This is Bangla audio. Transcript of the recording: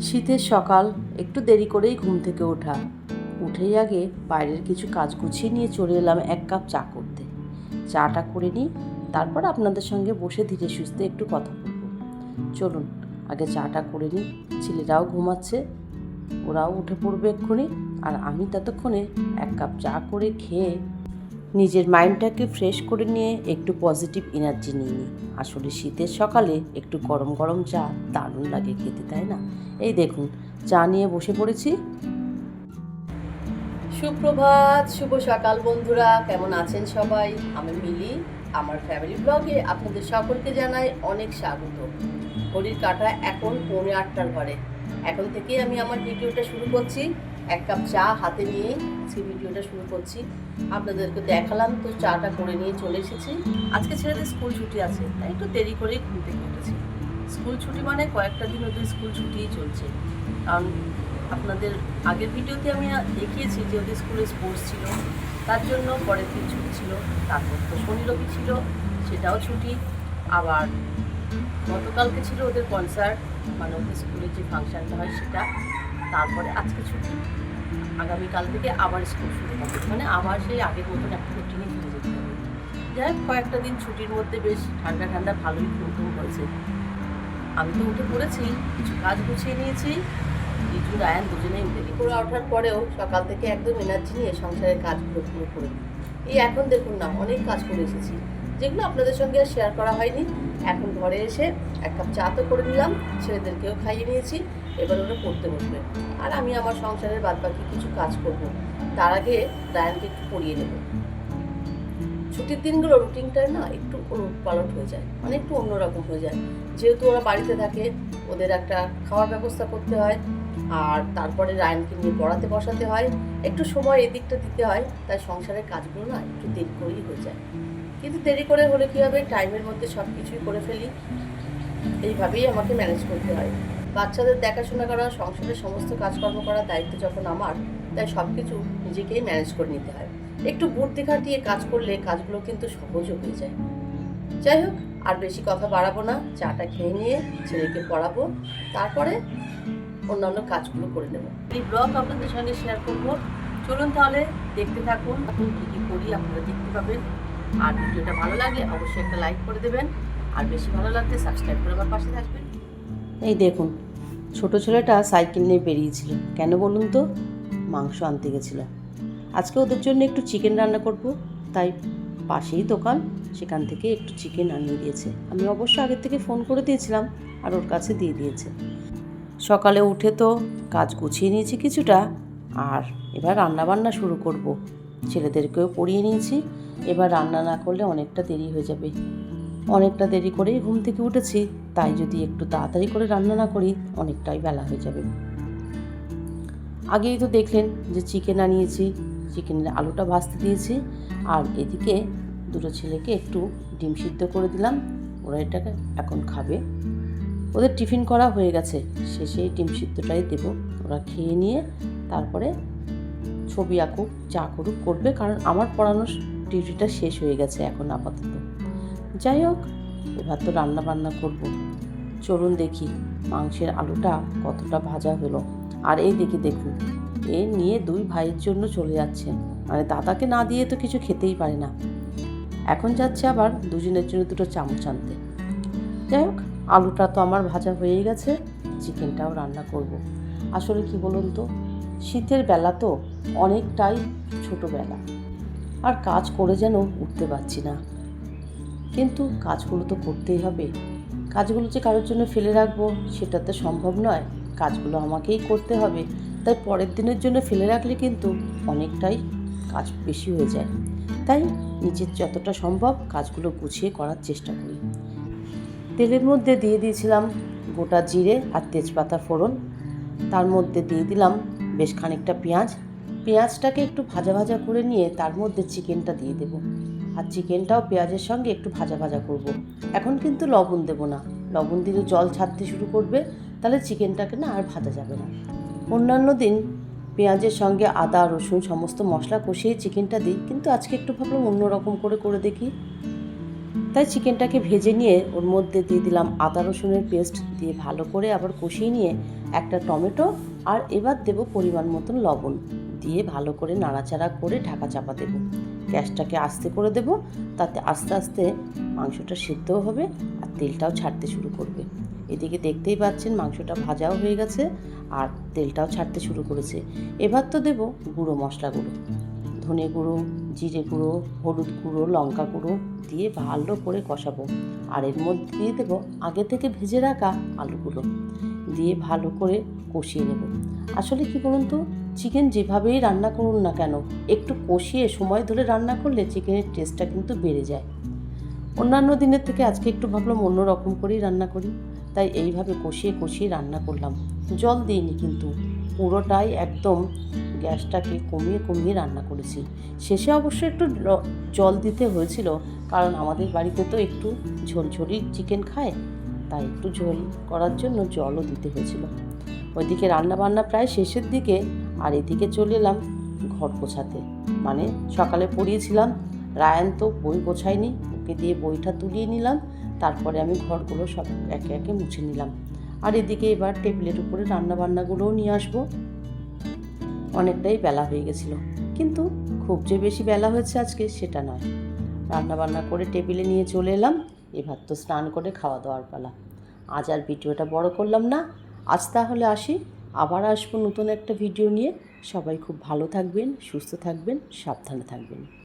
শীতের সকাল, একটু দেরি করেই ঘুম থেকে ওঠা। উঠেই আগে বাইরের কিছু কাজ গুছিয়ে নিয়ে চলে এলাম এক কাপ চা করতে। চাটা করে নিই, তারপর আপনাদের সঙ্গে বসে ধীরে সুস্থে একটু কথা বলব। চলুন, আগে চাটা করে নিই। ছেলেরাও ঘুমাচ্ছে, ওরাও উঠে পড়বে এক্ষুনি, আর আমি ততক্ষণে এক কাপ চা করে খেয়ে নিজের মাইন্ডটাকে ফ্রেশ করে নিয়ে একটু পজিটিভ এনার্জি নিয়ে নিই আসলে শীতের সকালে একটু গরম গরম চা দারুণ লাগে খেতে, তাই না? এই দেখুন, চা নিয়ে বসে পড়েছি। সুপ্রভাত, শুভ সকাল বন্ধুরা, কেমন আছেন সবাই? আমি মিলি, আমার ফ্যামিলি ব্লগে আপনাদের সকলকে জানাই অনেক স্বাগত। ঘড়ির কাটা এখন পৌনে আটটার ঘরে। এখন থেকেই আমি আমার ভিডিওটা শুরু করছি। এক কাপ চা হাতে নিয়ে সেই ভিডিওটা শুরু করছি। আপনাদেরকে দেখালাম, তো চাটা করে নিয়ে চলে এসেছি। আজকে ছেলেদের স্কুল ছুটি আছে, তাই একটু দেরি করেই থেকে উঠেছি স্কুল ছুটি মানে কয়েকটা দিন ওদের স্কুল ছুটিই চলছে। কারণ আপনাদের আগের ভিডিওতে আমি দেখিয়েছি যে ওদের স্কুলে স্পোর্টস ছিল, তার জন্য পরের দিন ছুটি ছিল, তারপর তো শনি রবি ছিল, সেটাও ছুটি। আবার গতকালকে ছিল ওদের কনসার্ট মানে ওদের স্কুলের যে ফাংশনটা হয় সেটা। তারপরে আজকে ছুটি। আগামীকাল থেকে আবার স্কুল শুরু হবে। মানে আবার সেই আগের মতন একটা রুটিনে ফিরে যেতে হবে। যাই হোক, কয়েকটা দিন ছুটির মধ্যে বেশ ঠান্ডা ঠান্ডা ভালোই ঘুম হয়েছে। আমি তো উঠে পড়েছি কিছু কাজ গুছিয়ে নিয়েছি। রিজু রায়ান দুজনেই দেরি করে ওঠার পরেও সকাল থেকে একদম এনার্জি নিয়ে সংসারের কাজগুলো পুরো করে এই এখন দেখুন না অনেক কাজ করে এসেছি। যেগুলো আপনাদের সঙ্গে আর শেয়ার করা হয়নি এখন ঘরে এসে এক কাপ চা তো করে নিলাম, ছেলেদেরকেও খাইয়ে নিয়েছি, এবার ওরা পড়তে বসবে। আর আমি আমার সংসারের বাদবাকি কিছু কাজ করব। তার আগে রায়ানকে একটু পড়িয়ে নেব। ছুটির দিনগুলো রুটিনটা না একটু পালট হয়ে যায় মানে একটু অন্যরকম হয়ে যায়। যেহেতু ওরা বাড়িতে থাকে, ওদের একটা খাওয়ার ব্যবস্থা করতে হয়, আর তারপরে রায়নকে নিয়ে পড়াতে বসাতে হয়। একটু সময় এদিকটা দিতে হয়, তাই সংসারের কাজগুলো না একটু দেরি করেই হয়ে যায়। কিন্তু দেরি করে হলে কী হবে? টাইমের মধ্যে সব কিছুই করে ফেলি। এইভাবেই আমাকে ম্যানেজ করতে হয়। বাচ্চাদের দেখাশোনা করা, সংসারের সমস্ত কাজকর্ম করার দায়িত্ব যখন আমার, তাই সব কিছু নিজেকেই ম্যানেজ করে নিতে হয়। একটু বুদ্ধি খাটিয়ে কাজ করলে কাজগুলো কিন্তু সহজও হয়ে যায়। যাই হোক, আর বেশি কথা বাড়াবো না। চাটা খেয়ে নিয়ে ছেলেকে পড়াবো। তারপরে অন্যান্য কাজগুলো করে নেব। এই ব্লগ আপনাদের সঙ্গে শেয়ার করব। চলুন তাহলে দেখতে থাকুন। এখন কী কী করি আপনারা দেখতে পাবেন। আর ভিডিওটা ভালো লাগলে অবশ্যই একটা লাইক করে দেবেন। আর বেশি ভালো লাগলে সাবস্ক্রাইব করে আমার পাশে থাকবেন। এই দেখুন, ছোট ছেলেটা সাইকেল নিয়ে বেরিয়েছিল। কেন বলুন তো? মাংস আনতে গেছিল। আজকে ওদের জন্য একটু চিকেন রান্না করব, তাই পাশেই দোকান, সেখান থেকে একটু চিকেন আনিয়ে দিয়েছে। আমি অবশ্য আগের থেকে ফোন করে দিয়েছিলাম, আর ওর কাছে দিয়ে দিয়েছে। সকালে উঠে তো কাজ গুছিয়ে নিয়েছি কিছুটা, আর এবার রান্না বান্না শুরু করব। ছেলেদেরকেও পড়িয়ে নিয়েছি। এবার রান্না না করলে অনেকটা দেরি হয়ে যাবে। অনেকটা দেরি করেই ঘুম থেকে উঠেছি। তাই যদি একটু তাড়াতাড়ি করে রান্না না করি, অনেকটাই বেলা হয়ে যাবে। আগেই তো দেখলেন যে চিকেন আনিয়েছি। চিকেনের আলুটা ভাজতে দিয়েছি। আর এদিকে দুটো ছেলেকে একটু ডিম সিদ্ধ করে দিলাম। ওরা এটাকে এখন খাবে। ওদের টিফিন করা হয়ে গেছে। শেষে ডিম সিদ্ধটাই দেব। ওরা খেয়ে নিয়ে তারপরে ছবি আঁকুক, যা করুক, করবে, কারণ আমার পড়ানোর ডিউটিটা শেষ হয়ে গেছে এখন আপাতত। যাই হোক, এবার তো রান্না বান্না করব। চলুন দেখি মাংসের আলুটা কতটা ভাজা হলো। আর এই দেখি, দেখুন, এ নিয়ে দুই ভাইয়ের জন্য চলে যাচ্ছে। মানে দাদাকে না দিয়ে তো কিছু খেতেই পারে না। এখন যাচ্ছে আবার দুজনের জন্য দুটো চামচ আনতে। যাই হোক, আলুটা তো আমার ভাজা হয়েই গেছে, চিকেনটাও রান্না করব। আসলে কি বলুন তো, শীতের বেলা তো অনেকটাই ছোটোবেলা। আর কাজ করে যেন উঠতে পারছি না। কিন্তু কাজগুলো তো করতেই হবে। কাজগুলো যে কারোর জন্য ফেলে রাখব, সেটা তো সম্ভব নয়। কাজগুলো আমাকেই করতে হবে। তাই পরের দিনের জন্য ফেলে রাখলে কিন্তু অনেকটাই কাজ বেশি হয়ে যায়। তাই নিজের যতটা সম্ভব কাজগুলো গুছিয়ে করার চেষ্টা করি। তেলের মধ্যে দিয়ে দিয়েছিলাম গোটা জিরে আর তেজপাতা ফোড়ন। তার মধ্যে দিয়ে দিলাম বেশ খানিকটা পেঁয়াজ পেঁয়াজটাকে একটু ভাজা ভাজা করে নিয়ে তার মধ্যে চিকেনটা দিয়ে দেবো। আর চিকেনটাও পেঁয়াজের সঙ্গে একটু ভাজা ভাজা করব। এখন কিন্তু লবণ দেবো না। লবণ দিলে জল ছাড়তে শুরু করবে, তাহলে চিকেনটাকে না আর ভাজা যাবে না। অন্যান্য দিন পেঁয়াজের সঙ্গে আদা, রসুন সমস্ত মশলা কষিয়ে চিকেনটা দিই, কিন্তু আজকে একটু ভাবলাম অন্যরকম করে করে দেখি। তাই চিকেনটাকে ভেজে নিয়ে ওর মধ্যে দিয়ে দিলাম আদা, রসুনের পেস্ট দিয়ে ভালো করে আবার কষিয়ে নিয়ে একটা টমেটো, আর এবার দেব পরিমাণ মতন লবণ। দিয়ে ভালো করে নাড়াচাড়া করে ঢাকা চাপা দেবো। গ্যাসটাকে আস্তে করে দেব, তাতে আস্তে আস্তে মাংসটা সিদ্ধও হবে আর তেলটাও ছাড়তে শুরু করবে। এদিকে দেখতেই পাচ্ছেন মাংসটা ভাজাও হয়ে গেছে আর তেলটাও ছাড়তে শুরু করেছে। এবার তো দেব গুঁড়ো মশলাগুলো। ধনে গুঁড়ো, জিরে গুঁড়ো, হলুদ গুঁড়ো, লঙ্কা গুঁড়ো দিয়ে ভালো করে কষাবো। আর এর মধ্যে দিয়ে দেবো আগে থেকে ভেজে রাখা আলুগুলো। দিয়ে ভালো করে কষিয়ে নেব। আসলে কি বলুন তো চিকেন যেভাবেই রান্না করুন না কেন, একটু কষিয়ে সময় ধরে রান্না করলে চিকেনের টেস্টটা কিন্তু বেড়ে যায়। অন্যান্য দিনের থেকে আজকে একটু ভাবলাম অন্য রকম করেই রান্না করি, তাই এইভাবে কষিয়ে কষিয়ে রান্না করলাম। জল দিইনি কিন্তু, পুরোটাই একদম গ্যাসটাকে কমিয়ে কমিয়ে রান্না করেছি। শেষে অবশ্য একটু জল দিতে হয়েছিল, কারণ আমাদের বাড়িতে তো একটু ঝোলঝোলি চিকেন খায়, তাই একটু ঝোল করার জন্য জলও দিতে হয়েছিল। ওইদিকে রান্না বান্না প্রায় শেষের দিকে আর এদিকে চলে এলাম ঘর গোছাতে। মানে সকালে পড়িয়েছিলাম, রায়ান তো বই গোছায়নি, ওকে দিয়ে বইটা তুলিয়ে নিলাম, তারপরে আমি ঘরগুলো সব একে একে মুছে নিলাম। আর এদিকে এবার টেবিলের উপরে রান্না বান্নাগুলোও নিয়ে আসব। অনেকটাই বেলা হয়ে গেছিল, কিন্তু খুব যে বেশি বেলা হয়েছে আজকে সেটা নয়। রান্না বান্না করে টেবিলে নিয়ে চলে এলাম, এবার তো স্নান করে খাওয়া দাওয়ার পালা। আজ আর ভিডিওটা বড় করলাম না, আজ তাহলে আসি। আবার আসব নতুন একটা ভিডিও নিয়ে। সবাই খুব ভালো থাকবেন সুস্থ থাকবেন সাবধানে থাকবেন।